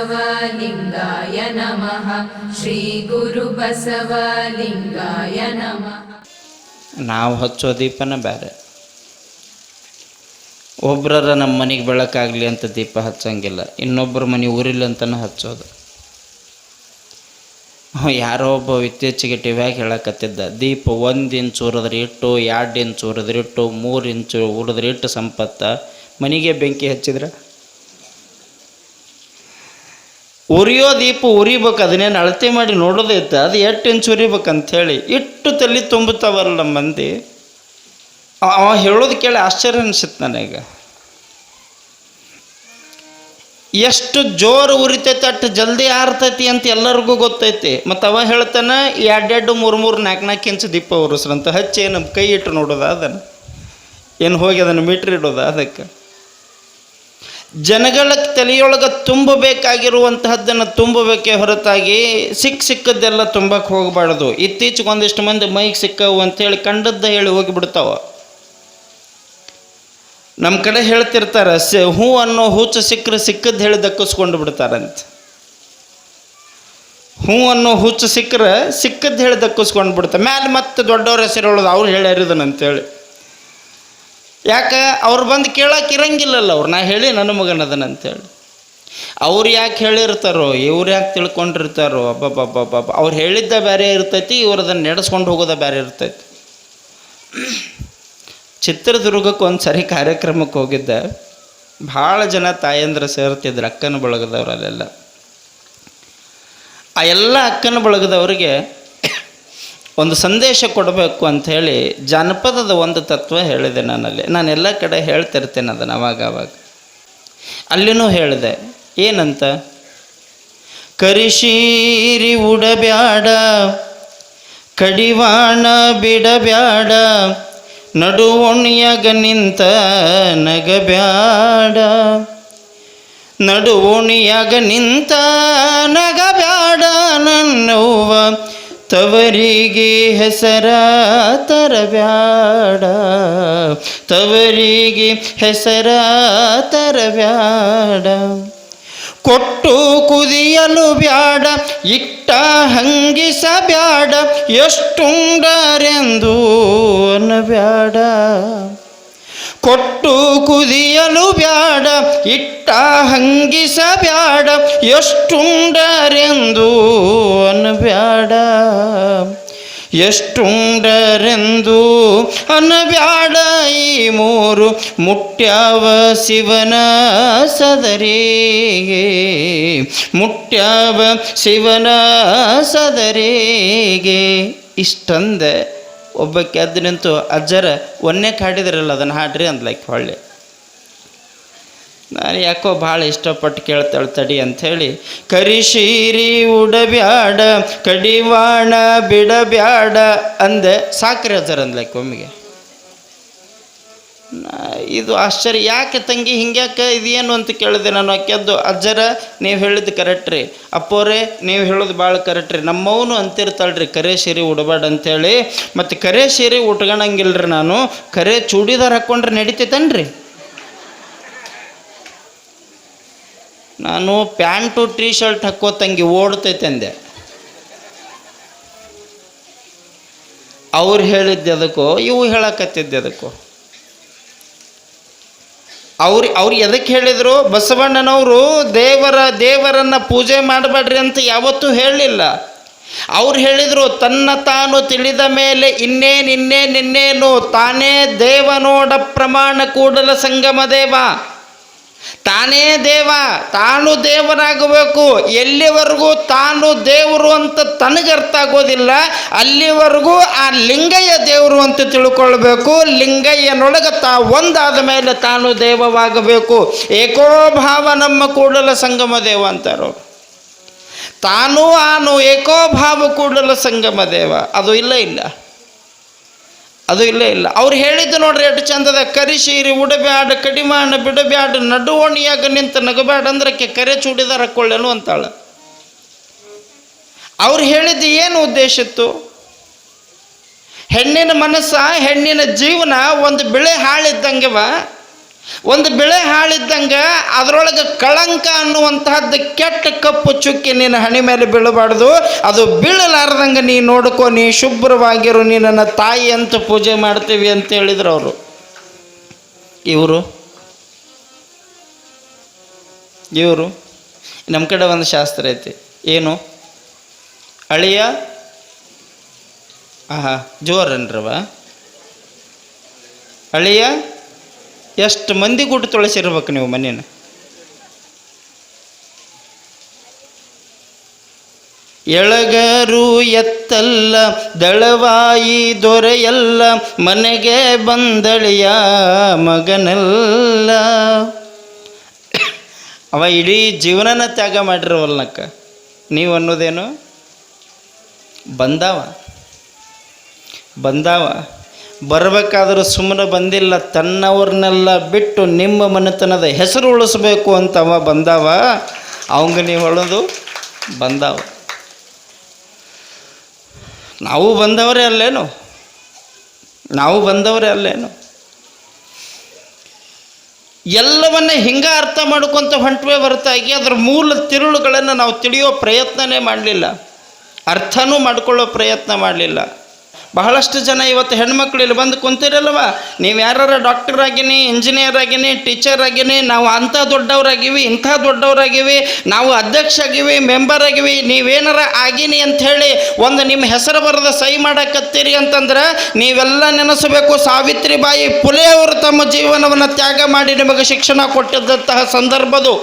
श्रीगुरुबसवलिङ्गाय नमः श्रीगुरुबसवलिङ्गाय नमः ನಾವು ಹಚ್ಚೋ ದೀಪನ ಬೇರೆ ಒಬ್ರರ ನಮ್ಮ ಮನೆಗೆ ಬೆಳಕಾಗಲಿ ಅಂತ ದೀಪ ಹಚ್ಚಂಗಿಲ್ಲ ಇನ್ನೊಬ್ಬರ ಮನೆ ಊರಿಲ್ಲ ಅಂತಲೂ ಹಚ್ಚೋದು ಹ್ಞೂ, ಯಾರೋ ಒಬ್ಬ ಇತ್ತೀಚೆಗೆ ಟಿವ್ಯಾಗ ಹೇಳಕತ್ತಿದ್ದ ದೀಪ ಒಂದು ಇಂಚ್ ಉರಿದ್ರೆ ಇಟ್ಟು ಎರಡು ಇಂಚ್ ಉರಿದ್ರೆ ಇಟ್ಟು ಮೂರು ಇಂಚು ಉರಿದ್ರೆ ಇಟ್ಟು ಸಂಪತ್ತ ಮನೆಗೆ ಬೆಂಕಿ ಹಚ್ಚಿದ್ರೆ ಉರಿಯೋ ದೀಪ ಉರಿಬೇಕು ಅದನ್ನೇನು ಅಳತೆ ಮಾಡಿ ನೋಡೋದೈತೆ ಅದು ಎಷ್ಟು ಇಂಚು ಉರಿಬೇಕಂತ ಹೇಳಿ ಇಟ್ಟು ತಲೆ ತುಂಬುತ್ತಾವಲ್ಲ ಮಂದಿ. ಅವ- ಅವ ಹೇಳೋದು ಕೇಳಿ ಆಶ್ಚರ್ಯ ಅನಿಸುತ್ತೆ ನನಗೆ. ಎಷ್ಟು ಜೋರು ಉರಿತೈತೆ, ಅಷ್ಟು ಜಲ್ದಿ ಆರ್ತೈತಿ ಅಂತ ಎಲ್ಲರಿಗೂ ಗೊತ್ತೈತಿ. ಮತ್ತು ಅವ ಹೇಳ್ತಾನೆ, ಎರಡೆರಡು, ಮೂರು ಮೂರು, ನಾಲ್ಕು ನಾಲ್ಕು ಇಂಚು ದೀಪ ಉರಿಸ್ರಂತ. ಹಚ್ಚಿ ನಮ್ಮ ಕೈ ಇಟ್ಟು ನೋಡೋದ ಅದನ್ನು. ಏನು ಹೋಗಿ ಅದನ್ನು ಮೀಟ್ರ್ ಇಡೋದ ಅದಕ್ಕೆ. ಜನಗಳ ತಲೆಯೊಳಗೆ ತುಂಬಬೇಕಾಗಿರುವಂತಹದ್ದನ್ನು ತುಂಬಬೇಕೆ ಹೊರತಾಗಿ ಸಿಕ್ಕ ಸಿಕ್ಕದ್ದೆಲ್ಲ ತುಂಬಕ್ಕೆ ಹೋಗಬಾರ್ದು. ಇತ್ತೀಚೆಗೆ ಒಂದಿಷ್ಟು ಮಂದಿ ಮೈಗೆ ಸಿಕ್ಕವು ಅಂತೇಳಿ ಕಂಡದ್ದ ಹೇಳಿ ಹೋಗಿಬಿಡ್ತಾವ. ನಮ್ಮ ಕಡೆ ಹೇಳ್ತಿರ್ತಾರೆ, ಸ ಹೂ ಅನ್ನೋ ಹೂಚು ಸಿಕ್ಕರೆ ಸಿಕ್ಕದ್ದು ಹೇಳಿ ದಕ್ಕಿಸ್ಕೊಂಡು ಬಿಡ್ತಾರಂತ. ಹೂ ಅನ್ನೋ ಹುಚ್ಚು ಸಿಕ್ಕರೆ ಸಿಕ್ಕದ್ದು ಹೇಳಿ ದಕ್ಕಿಸ್ಕೊಂಡು ಬಿಡ್ತಾರೆ ಮ್ಯಾಲೆ ಮತ್ತೆ ದೊಡ್ಡವ್ರ ಹೆಸರು ಹೇಳೋದು ಅವ್ರು ಹೇಳ್ಯಾರಿದನ್ ಅಂತೇಳಿ. ಯಾಕೆ? ಅವ್ರು ಬಂದು ಕೇಳಕ್ಕೆ ಇರಂಗಿಲ್ಲಲ್ಲ ಅವ್ರು. ನಾ ಹೇಳಿ ನನ್ನ ಮಗನದನ ಅಂತೇಳಿ. ಅವ್ರು ಯಾಕೆ ಹೇಳಿರ್ತಾರೋ, ಇವ್ರು ಯಾಕೆ ತಿಳ್ಕೊಂಡಿರ್ತಾರೋ ಅಬ್ಬಬ್ಬಬ್ಬಬ್ಬ ಅವ್ರು ಹೇಳಿದ್ದ ಬೇರೆ ಇರ್ತೈತಿ, ಇವ್ರು ಅದನ್ನು ನಡೆಸ್ಕೊಂಡು ಹೋಗೋದ ಬೇರೆ ಇರ್ತೈತಿ. ಚಿತ್ರದುರ್ಗಕ್ಕೆ ಒಂದು ಸರಿ ಕಾರ್ಯಕ್ರಮಕ್ಕೆ ಹೋಗಿದ್ದ. ಭಾಳ ಜನ ತಾಯಂದ್ರ ಸೇರ್ತಿದ್ರು ಅಕ್ಕನ ಬಳಗದವರಲ್ಲೆಲ್ಲ ಆ ಎಲ್ಲ ಅಕ್ಕನ ಬಳಗದವರಿಗೆ ಒಂದು ಸಂದೇಶ ಕೊಡಬೇಕು ಅಂತ ಹೇಳಿ ಜಾನಪದದ ಒಂದು ತತ್ವ ಹೇಳಿದೆ ನಾನಲ್ಲಿ. ನಾನು ಎಲ್ಲ ಕಡೆ ಹೇಳ್ತಿರ್ತೇನೆ ಅದನ್ನು ಅವಾಗ ಅವಾಗ. ಅಲ್ಲಿನೂ ಹೇಳಿದೆ, ಏನಂತ? ಕರಿಶೀರಿ ಉಡಬ್ಯಾಡ, ಕಡಿವಾಣ ಬಿಡಬ್ಯಾಡ, ನಡುವೊಣಿಯಾಗ ನಿಂತ ನಗಬ್ಯಾಡ, ನಡುವೋಣಿಯಾಗ ನಿಂತ ನಗಬ್ಯಾಡ ನನ್ನವ್ವ ತವರಿಗೆ ಹೆಸರ ತರಬ್ಯಾಡ. ತವರಿಗೆ ಹೆಸರ ತರಬ್ಯಾಡ. ಕೊಟ್ಟು ಕುದಿಯಲು ಬ್ಯಾಡ ಇಟ್ಟ ಹಂಗಿಸ ಬ್ಯಾಡ ಎಷ್ಟುಂಡರೆಂದು ಅನ್ನಬ್ಯಾಡ. ಕೊಟ್ಟು ಕುದಿಯಲು ಬ್ಯಾಡ, ಇಟ್ಟ ಹಂಗಿಸ ಬ್ಯಾಡ, ಎಷ್ಟುಂಡರೆಂದು ಅನ್ಬ್ಯಾಡ. ಎಷ್ಟುಂಡರೆಂದು ಅನ್ಬ್ಯಾಡ ಈ ಮೂರು, ಮುಟ್ಯಾವ ಶಿವನ ಸದರಿಗೆ ಮುಟ್ಯಾವ ಶಿವನ ಸದರಿಗೆ ಇಷ್ಟಂದೆ ಒಬ್ಬಕ್ಕೆ ಎದ್ದು ನಿಂತು, ಅಜ್ಜರ ಒನ್ನೆ ಕಾಡಿದ್ರಲ್ಲ, ಅದನ್ನು ಹಾಡ್ರಿ ಅಂದ್ಲೈಕ್ ಹೊಳ್ಳಿ. ನಾನು ಯಾಕೋ ಭಾಳ ಇಷ್ಟಪಟ್ಟು ಕೇಳ್ತಾಳೆ ತಡಿ ಅಂಥೇಳಿ ಕರಿಶೀರಿ ಉಡಬ್ಯಾಡ, ಕಡಿವಾಣ ಬಿಡಬ್ಯಾಡ ಅಂದೆ, ಸಾಕ್ರಿ ಅಜ್ಜರ ಅಂದ್ಲೈಕ್ ಒಮ್ಮಿಗೆ. ಇದು ಆಶ್ಚರ್ಯ. ಯಾಕೆ ತಂಗಿ ಹಿಂಗ್ಯಾಕೆ ಇದೇನು ಅಂತ ಕೇಳಿದೆ ನಾನು. ಆಕೆದ್ದು ಅಜ್ಜರ, ನೀವು ಹೇಳಿದ್ದು ಕರೆಕ್ಟ್ ರೀ. ಅಪ್ಪೋರೆ, ನೀವು ಹೇಳೋದು ಭಾಳ ಕರೆಕ್ಟ್ ರೀ. ನಮ್ಮವನು ಅಂತಿರ್ತಾಳೆ ರೀ, ಕರೆ ಸೀರೆ ಉಡಬೇಡ ಅಂತೇಳಿ ಮತ್ತು ಕರೆ ಸೀರೆ ಉಟ್ಕೊಳಂಗಿಲ್ಲ ನಾನು. ಕರೆ ಚೂಡಿದಾರ್ ಹಾಕ್ಕೊಂಡ್ರೆ ನಡೀತೈತನ್ರಿ? ನಾನು ಪ್ಯಾಂಟು ಟೀ ಶರ್ಟ್ ಹಾಕೋ ತಂಗಿ ಓಡ್ತೈತೆ ಅಂದೆ ಅವ್ರು ಹೇಳಿದ್ದೆ ಅದಕ್ಕೋ, ಇವು ಹೇಳಕತ್ತಿದ್ದೆ ಅದಕ್ಕೋ. ಅವ್ರು ಅವ್ರು ಎದಕ್ಕೆ ಹೇಳಿದರು, ಬಸವಣ್ಣನವರು ದೇವರ, ದೇವರನ್ನು ಪೂಜೆ ಮಾಡಬೇಡ್ರಿ ಅಂತ ಯಾವತ್ತೂ ಹೇಳಲಿಲ್ಲ. ಅವ್ರು ಹೇಳಿದರು, ತನ್ನ ತಾನು ತಿಳಿದ ಮೇಲೆ ಇನ್ನೇನು ಇನ್ನೇನು ಇನ್ನೇನು ತಾನೇ ದೇವನೋಡ ಪ್ರಮಾಣ ಕೂಡಲ ಸಂಗಮ ದೇವ. ತಾನೇ ದೇವ, ತಾನು ದೇವರಾಗಬೇಕು. ಎಲ್ಲಿವರೆಗೂ ತಾನು ದೇವರು ಅಂತ ತನಗೆ ಅರ್ಥ ಆಗೋದಿಲ್ಲ, ಅಲ್ಲಿವರೆಗೂ ಆ ಲಿಂಗಯ್ಯ ದೇವರು ಅಂತ ತಿಳ್ಕೊಳ್ಬೇಕು. ಲಿಂಗಯ್ಯನೊಳಗೆ ತಾ ಒಂದಾದ ಮೇಲೆ ತಾನು ದೇವವಾಗಬೇಕು. ಏಕೋಭಾವ ನಮ್ಮ ಕೂಡಲ ಸಂಗಮ ದೇವ ಅಂತಾರೋ. ತಾನೂ ಆನು ಏಕೋಭಾವ ಕೂಡಲ ಸಂಗಮ ದೇವ. ಅದು ಇಲ್ಲ ಇಲ್ಲ. ಅದು ಇಲ್ಲೇ ಇಲ್ಲ. ಅವ್ರು ಹೇಳಿದ್ದು ನೋಡ್ರಿ ಎಷ್ಟು ಚಂದದ ಕರಿಶೀರಿ ಉಡಬ್ಯಾಡ, ಕಡಿಮಾಣ, ಬಿಡಬ್ಯಾಡ, ನಡುವಣಿಯಾಗ ನಿಂತ ನಗಬ್ಯಾಡ ಅಂದ್ರೆ ಆಕೆ ಕರೆ ಚೂಡಿದಾರ ಕೊಳ್ಳೆನು ಅಂತಾಳ. ಅವ್ರು ಹೇಳಿದ್ದು ಏನು ಉದ್ದೇಶ ಇತ್ತು? ಹೆಣ್ಣಿನ ಮನಸ್ಸ, ಹೆಣ್ಣಿನ ಜೀವನ, ಒಂದು ಬೆಳೆ ಹಾಳಿದ್ದಂಗೆವ ಒಂದು ಬೆಳೆ ಹಾಳಿದ್ದಂಗೆ ಅದರೊಳಗೆ ಕಳಂಕ ಅನ್ನುವಂತಹದ್ದು ಕೆಟ್ಟ ಕಪ್ಪು ಚುಕ್ಕಿ ನಿನ್ನ ಹಣೆ ಮೇಲೆ ಬೀಳಬಾರ್ದು. ಅದು ಬೀಳಲಾರ್ದಂಗೆ ನೀ ನೋಡ್ಕೊ, ನೀ ಶುಭ್ರವಾಗಿರು ನೀ ನನ್ನ ತಾಯಿ ಅಂತ ಪೂಜೆ ಮಾಡ್ತೀವಿ ಅಂತ ಹೇಳಿದ್ರು ಅವರು. ಇವರು? ಇವರು? ನಮ್ಮ ಕಡೆ ಒಂದು ಶಾಸ್ತ್ರ ಐತಿ. ಏನು? ಅಳಿಯ? ಆಹಾ, ಜೋರನ್ರವ. ಅಳಿಯ? ಎಷ್ಟು ಮಂದಿ ಗುಟ್ಟು ತೊಳಸಿರ್ಬೇಕು ನೀವು ಮನೇನ? ಎಳಗರು ಎತ್ತಲ್ಲ, ದಳವಾಯಿ ದೊರೆಯಲ್ಲ, ಮನೆಗೆ ಬಂದಳಿಯ ಮಗನಲ್ಲ. ಅವ ಇಡೀ ಜೀವನನ ತ್ಯಾಗ ಮಾಡಿರವಲ್ನಕ್ಕ. ನೀವು ಅನ್ನೋದೇನು? ಬಂದಾವ. ಬಂದಾವ. ಬರಬೇಕಾದ್ರೂ ಸುಮ್ಮನೆ ಬಂದಿಲ್ಲ, ತನ್ನವ್ರನ್ನೆಲ್ಲ ಬಿಟ್ಟು ನಿಮ್ಮ ಮನೆತನದ ಹೆಸರು ಉಳಿಸ್ಬೇಕು ಅಂತ ಅವ ಬಂದಾವ, ಅವಂಗ ನೀವು ಹೇಳೋದು ಬಂದಾವ. ನಾವು ಬಂದವರೇ ಅಲ್ಲೇನು? ನಾವು ಬಂದವರೇ ಅಲ್ಲೇನು? ಎಲ್ಲವನ್ನ ಹಿಂಗ ಅರ್ಥ ಮಾಡ್ಕೊತ ಹೊಂಟವೇ ಹೊರತಾಗಿ ಅದರ ಮೂಲ ತಿರುಳುಗಳನ್ನು ನಾವು ತಿಳಿಯೋ ಪ್ರಯತ್ನನೇ ಮಾಡಲಿಲ್ಲ. ಅರ್ಥನೂ ಮಾಡ್ಕೊಳ್ಳೋ ಪ್ರಯತ್ನ ಮಾಡಲಿಲ್ಲ. ಬಹಳಷ್ಟು ಜನ ಇವತ್ತು ಹೆಣ್ಮಕ್ಳು ಇಲ್ಲಿ ಬಂದು ಕುಂತಿರಲ್ವ? ನೀವು ಯಾರು ಡಾಕ್ಟರ್ ಆಗಿನಿ ಇಂಜಿನಿಯರ್ ಆಗಿನಿ ಟೀಚರ್ ಆಗಿನಿ, ನಾವು ಅಂಥ ದೊಡ್ಡವರಾಗಿವಿ, ಇಂಥ ದೊಡ್ಡವರಾಗಿವಿ, ನಾವು ಅಧ್ಯಕ್ಷ ಆಗಿವಿ ಮೆಂಬರ್ ಆಗಿವಿ, ನೀವೇನಾರ ಆಗಿನಿ ಅಂತ ಹೇಳಿ ಒಂದು ನಿಮ್ಮ ಹೆಸರು ಬರೆದ ಸಹಿ ಮಾಡಕತ್ತೀರಿ ಅಂತಂದ್ರೆ ನೀವೆಲ್ಲ ನೆನೆಸಬೇಕು. ಸಾವಿತ್ರಿಬಾಯಿ ಪುಲೆಯವರು ತಮ್ಮ ಜೀವನವನ್ನು ತ್ಯಾಗ ಮಾಡಿ ನಿಮಗೆ ಶಿಕ್ಷಣ ಕೊಟ್ಟಿದ್ದಂತಹ ಸಂದರ್ಭದು.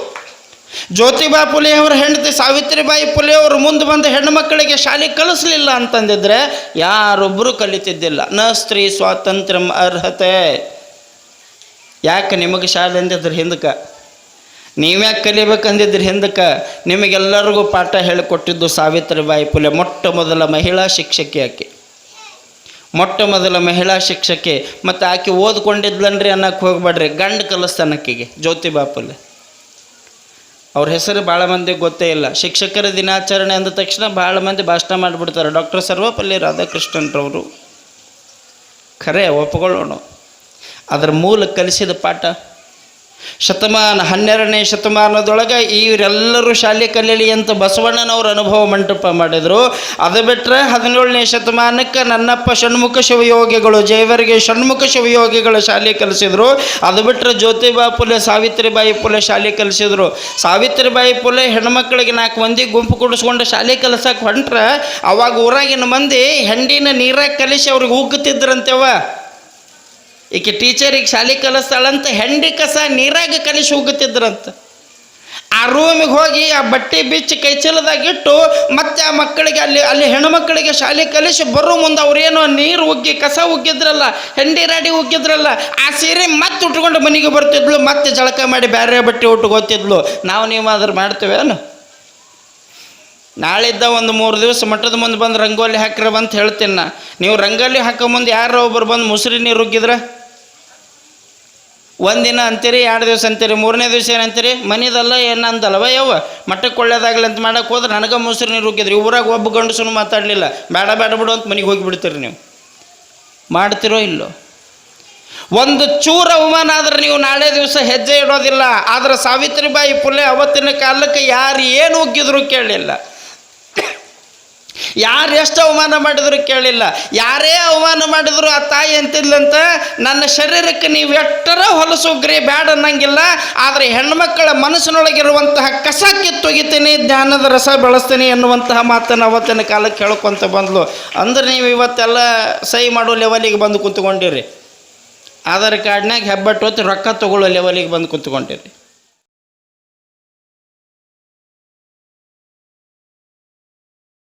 ಜ್ಯೋತಿಬಾ ಅವರ ಹೆಂಡತಿ ಸಾವಿತ್ರಿಬಾಯಿ ಅವರು ಮುಂದೆ ಬಂದ ಹೆಣ್ಣು ಮಕ್ಕಳಿಗೆ ಶಾಲೆ ಕಲಿಸ್ಲಿಲ್ಲ ಅಂತಂದಿದ್ರೆ ಯಾರೊಬ್ಬರು ಕಲಿತಿದ್ದಿಲ್ಲ. ನ ಸ್ತ್ರೀ ಸ್ವಾತಂತ್ರ್ಯ ಅರ್ಹತೆ. ಯಾಕೆ ನಿಮಗೆ ಶಾಲೆ ಅಂದಿದ್ರೆ ಹಿಂದಕ್ಕೆ ನೀವ್ಯಾಕೆ ಕಲಿಬೇಕಂದಿದ್ರೆ ಹಿಂದಕ್ಕೆ ನಿಮಗೆಲ್ಲರಿಗೂ ಪಾಠ ಹೇಳಿಕೊಟ್ಟಿದ್ದು ಸಾವಿತ್ರಿಬಾಯಿ ಪುಲೆ, ಮೊಟ್ಟ ಮೊದಲ ಮಹಿಳಾ ಶಿಕ್ಷಕಿ ಆಕೆ. ಮೊಟ್ಟ ಮೊದಲ ಮಹಿಳಾ ಶಿಕ್ಷಕಿ. ಮತ್ತು ಆಕೆ ಓದ್ಕೊಂಡಿದ್ಲನ್ರಿ ಅನ್ನಕ್ಕೆ ಹೋಗ್ಬೇಡ್ರಿ, ಗಂಡು ಕಲಿಸ್ತಾನಕ್ಕಿಗೆ ಜ್ಯೋತಿಬಾ ಪುಲೆ. ಅವ್ರ ಹೆಸರು ಭಾಳ ಮಂದಿಗೆ ಗೊತ್ತೇ ಇಲ್ಲ. ಶಿಕ್ಷಕರ ದಿನಾಚರಣೆ ಅಂದ ತಕ್ಷಣ ಭಾಳ ಮಂದಿ ಭಾಷಣ ಮಾಡಿಬಿಡ್ತಾರೆ. ಡಾಕ್ಟರ್ ಸರ್ವಪಲ್ಲಿ ರಾಧಾಕೃಷ್ಣನ್ರವರು. ಖರೆ, ಒಪ್ಕೊಳ್ಳೋಣ. ಅದರ ಮೂಲ ಕಲಿಸಿದ ಪಾಠ ಶತಮಾನ ಹನ್ನೆರಡನೇ ಶತಮಾನದೊಳಗೆ ಇವರೆಲ್ಲರೂ ಶಾಲೆ ಕಲೀಲಿ ಅಂತ ಬಸವಣ್ಣನವರು ಅನುಭವ ಮಂಟಪ ಮಾಡಿದರು. ಅದು ಬಿಟ್ಟರೆ ಹದಿನೇಳನೇ ಶತಮಾನಕ್ಕೆ ನನ್ನಪ್ಪ ಷಣ್ಮುಖ ಶಿವಯೋಗಿಗಳು, ಜೈವರಿಗೆ ಷಣ್ಮುಖ ಶಿವಯೋಗಿಗಳು ಶಾಲೆ ಕಲಿಸಿದರು. ಅದು ಬಿಟ್ಟರೆ ಜ್ಯೋತಿಬಾ ಪುಲೆ, ಸಾವಿತ್ರಿಬಾಯಿ ಪುಲೆ ಶಾಲೆ ಕಲಿಸಿದರು. ಸಾವಿತ್ರಿಬಾಯಿ ಪುಲೆ ಹೆಣ್ಮಕ್ಳಿಗೆ ನಾಲ್ಕು ಮಂದಿ ಗುಂಪು ಕೂಡಿಸ್ಕೊಂಡು ಶಾಲೆ ಕಲಿಸಕ್ಕೆ ಹೊಂಟ್ರೆ, ಅವಾಗ ಊರಾಗಿನ ಮಂದಿ ಹೆಂಡಿನ ನೀರಾಗ ಕಲಿಸಿ ಅವ್ರಿಗೆ ಉಗ್ಗುತ್ತಿದ್ರಂತೆವ ಈಕೆ ಟೀಚರಿಗೆ ಶಾಲೆ ಕಲಿಸ್ತಾಳಂತ ಹೆಂಡಿ ಕಸ ನೀರಾಗ ಕಲಿಸಿ ಹೋಗುತ್ತಿದ್ರಂತ. ಆ ರೂಮಿಗೆ ಹೋಗಿ ಆ ಬಟ್ಟೆ ಬಿಚ್ಚಿ ಕೈ ಚೀಲದಾಗಿಟ್ಟು ಮತ್ತೆ ಆ ಮಕ್ಕಳಿಗೆ ಅಲ್ಲಿ ಅಲ್ಲಿ ಮಕ್ಕಳಿಗೆ ಶಾಲೆ ಕಲಿಸಿ ಬರೋ ಮುಂದೆ ಅವ್ರೇನೋ ನೀರು ಉಗ್ಗಿ, ಕಸ ಉಗ್ಗಿದ್ರಲ್ಲ, ಹೆಂಡಿ ರಾಡಿ ಉಗ್ಗಿದ್ರಲ್ಲ, ಆ ಸೀರೆ ಮತ್ತೆ ಉಟ್ಕೊಂಡು ಮನೆಗೆ ಬರ್ತಿದ್ಲು, ಮತ್ತೆ ಜಳಕ ಮಾಡಿ ಬೇರೆ ಬಟ್ಟೆ ಉಟ್ಕೋತಿದ್ಲು ನಾವು ನೀವು ಅದ್ರ ಮಾಡ್ತೇವೇನು ನಾಳಿದ್ದ ಒಂದು ಮೂರು ದಿವಸ ಮಠದ ಮುಂದೆ ಬಂದು ರಂಗೋಲಿ ಹಾಕ್ರಿ ಬಂತ ಹೇಳ್ತೀನಿ ನಾ. ನೀವು ರಂಗೋಲಿ ಹಾಕೋ ಮುಂದೆ ಯಾರೋ ಒಬ್ಬರು ಬಂದು ಮುಸ್ರಿ ನೀರು ಉಗ್ಗಿದ್ರೆ? ಒಂದಿನ ಅಂತೀರಿ, ಎರಡು ದಿವಸ ಅಂತೀರಿ, ಮೂರನೇ ದಿವಸ ಏನಂತೀರಿ? ಮನಿದಲ್ಲ ಏನಂದಲ್ವ? ಯವ್ವ ಮಟ್ಟಕ್ಕೆ ಒಳ್ಳೇದಾಗಲಿ ಅಂತ ಮಾಡಕ್ಕೆ ಹೋದ್ರೆ ನನಗೆ ಮೊಸರು ನೀರು ಹೋಗಿದ್ರಿ ಊರಾಗ ಒಬ್ಬ ಗಂಡಸನು ಮಾತಾಡಲಿಲ್ಲ. ಬೇಡ ಬೇಡ ಬಿಡು ಅಂತ ಮನೆಗೆ ಹೋಗಿಬಿಡ್ತೀರಿ ನೀವು. ಮಾಡ್ತಿರೋ ಇಲ್ಲೋ? ಒಂದು ಚೂರ ಅವಮಾನ ಆದ್ರೆ ನೀವು ನಾಳೆ ದಿವಸ ಹೆಜ್ಜೆ ಇಡೋದಿಲ್ಲ. ಆದ್ರೆ ಸಾವಿತ್ರಿಬಾಯಿ ಪುಲೆ ಅವತ್ತಿನ ಕಾಲಕ್ಕೆ ಯಾರು ಏನು ಉಗ್ಗಿದ್ರು ಕೇಳಲಿಲ್ಲ. ಯಾರು ಎಷ್ಟು ಅವಮಾನ ಮಾಡಿದ್ರು ಕೇಳಿಲ್ಲ. ಯಾರೇ ಅವಮಾನ ಮಾಡಿದ್ರು ಆ ತಾಯಿ ಅಂತಿದ್ಲಂತ ನನ್ನ ಶರೀರಕ್ಕೆ ನೀವು ಎಷ್ಟರ ಹೊಲಸುಗ್ರಿ ಬ್ಯಾಡ ಅನ್ನಂಗಿಲ್ಲ. ಆದರೆ ಹೆಣ್ಮಕ್ಕಳ ಮನಸ್ಸಿನೊಳಗಿರುವಂತಹ ಕಸ ಕಿತ್ತೊಗಿತೀನಿ, ಧ್ಯಾನದ ರಸ ಬೆಳೆಸ್ತೀನಿ ಎನ್ನುವಂತಹ ಮಾತನ್ನು ಅವತ್ತಿನ ಕಾಲಕ್ಕೆ ಹೇಳ್ಕೊತ ಬಂದ್ಲು. ಅಂದ್ರೆ ನೀವು ಇವತ್ತೆಲ್ಲ ಸಹಿ ಮಾಡೋ ಲೆವೆಲಿಗೆ ಬಂದು ಕುಂತ್ಕೊಂಡಿರಿ. ಆಧಾರ್ ಕಾರ್ಡ್ನಾಗ ಹೆಬ್ಬಟ್ಟು ಹೊತ್ತು ರೊಕ್ಕ ತಗೊಳ್ಳೋ ಲೆವೆಲಿಗೆ ಬಂದು ಕುತ್ಕೊಂಡಿರಿ.